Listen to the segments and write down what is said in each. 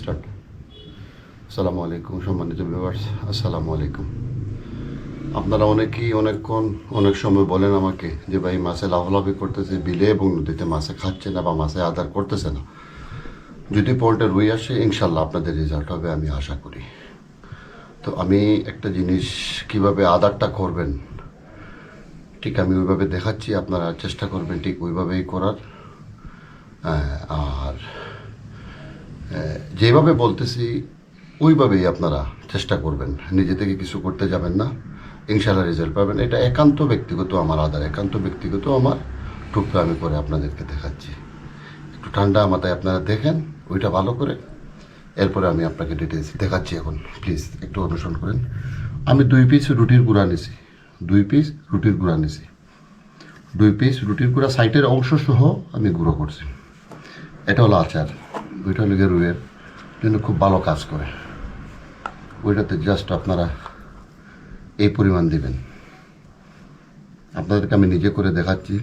Start. আসসালামু আলাইকুম, সম্মানিত ভিউয়ার্স আসসালামু আলাইকুম। আপনারা অনেকেই অনেকক্ষণ, অনেক সময় বলেন আমাকে যে, ভাই, মাছে লাফালাফি করতেছে, বিলে এবং নদীতে মাছে খাচ্ছে না বা মাছে আদার করতেছে না। যদি পয়েন্টে রুই আসে ইনশাল্লাহ আপনাদের রেজাল্ট হবে, আমি আশা করি। তো আমি একটা জিনিস, কীভাবে আদারটা করবেন, ঠিক আমি ওইভাবে দেখাচ্ছি, আপনারা চেষ্টা করবেন ঠিক ওইভাবেই করার। যেভাবে বলতেছি, ওইভাবেই আপনারা চেষ্টা করবেন। নিজে থেকে কিছু করতে যাবেন না। ইনশাল্লাহ রেজাল্ট পাবেন। এটা একান্ত ব্যক্তিগত আমার আদার, একান্ত ব্যক্তিগত আমার টুকরা আমি করে আপনাদেরকে দেখাচ্ছি। একটু ঠান্ডা মাথায় আপনারা দেখেন, ওইটা ভালো করে। এরপরে আমি আপনাকে ডিটেলস দেখাচ্ছি এখন। প্লিজ একটু অনুসরণ করেন। আমি দুই পিস রুটির গুঁড়া নিছি। দুই পিস রুটির গুঁড়া নিছি। দুই পিস রুটির গুঁড়া সাইটের অংশ সহ আমি গুঁড়ো করছি। এটা হলো আচার। ওইটা হলো গিয়ে রুইয়ের জন্য খুব ভালো কাজ করে। ওইটাতে জাস্ট আপনারা এই পরিমাণ দিবেন। আপনাদেরকে আমি নিজে করে দেখাচ্ছি।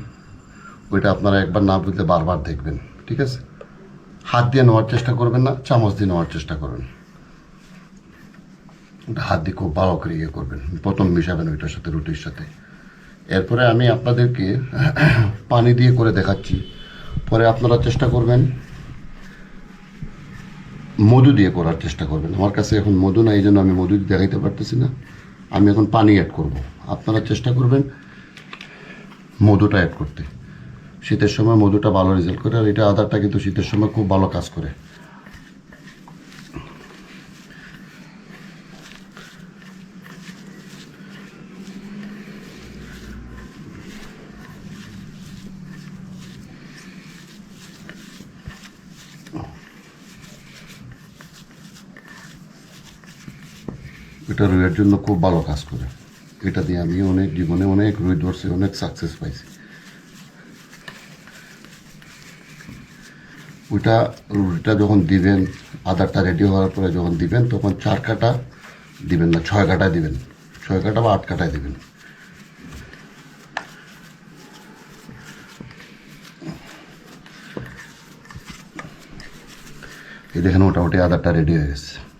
ওইটা আপনারা একবার না বুঝলে বারবার দেখবেন, ঠিক আছে? হাত দিয়ে নেওয়ার চেষ্টা করবেন না, চামচ দিয়ে নেওয়ার চেষ্টা করবেন ওটা হাত দিয়ে খুব ভালো করে ইয়ে করবেন। প্রথম মিশাবেন ওইটার সাথে, রুটির সাথে। এরপরে আমি আপনাদেরকে পানি দিয়ে করে দেখাচ্ছি। পরে আপনারা চেষ্টা করবেন মধু দিয়ে করার চেষ্টা করবেন। আমার কাছে এখন মধু না এই জন্য আমি মধু দেখাইতে পারতেছি না। আমি এখন পানি অ্যাড করব। আপনারা চেষ্টা করবেন মধুটা অ্যাড করতে। শীতের সময় মধুটা ভালো রেজাল্ট করে, আর এটা আদারটা কিন্তু শীতের সময় খুব ভালো কাজ করে। এটা রুইয়ের জন্য খুব ভালো কাজ করে। এটা দিয়ে আমি অনেক জীবনে অনেক রুই ধরছি, অনেক সাকসেস পাইছি। ওইটা রুটিটা যখন দিবেন আদারটা রেডি হওয়ার পরে যখন দিবেন, তখন চার কাটা দিবেন না, ছয় কাটা দিবেন। ছয় কাটা বা আট কাটায় দিবেন। এই দেখেন মোটামুটি আদারটা রেডি হয়ে গেছে।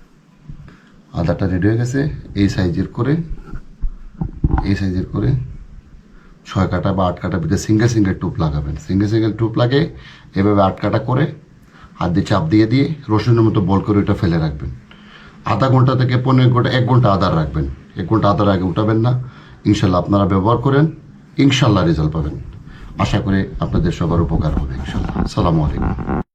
আদাটা রেডি হয়ে গেছে, এই সাইজের করে, এই সাইজের করে ছয় কাটা বা আট কাটা ভিতরে সিঙ্গেল সিঙ্গেল টুপ লাগাবেন। সিঙ্গেল সিঙ্গেল টুপ লাগে, এভাবে আট কাটা করে হাত দিয়ে চাপ দিয়ে দিয়ে রসুনের মতো বল করে ওটা ফেলে রাখবেন। আধা ঘণ্টা থেকে পনেরো ঘণ্টা, এক ঘণ্টা আদার রাখবেন। এক ঘণ্টা আদার আগে উঠাবেন না। ইনশাল্লাহ আপনারা ব্যবহার করেন, ইনশাল্লাহ রেজাল্ট পাবেন। আশা করে আপনাদের সবার উপকার হবে, ইনশাল্লাহ। সালামু আলাইকুম।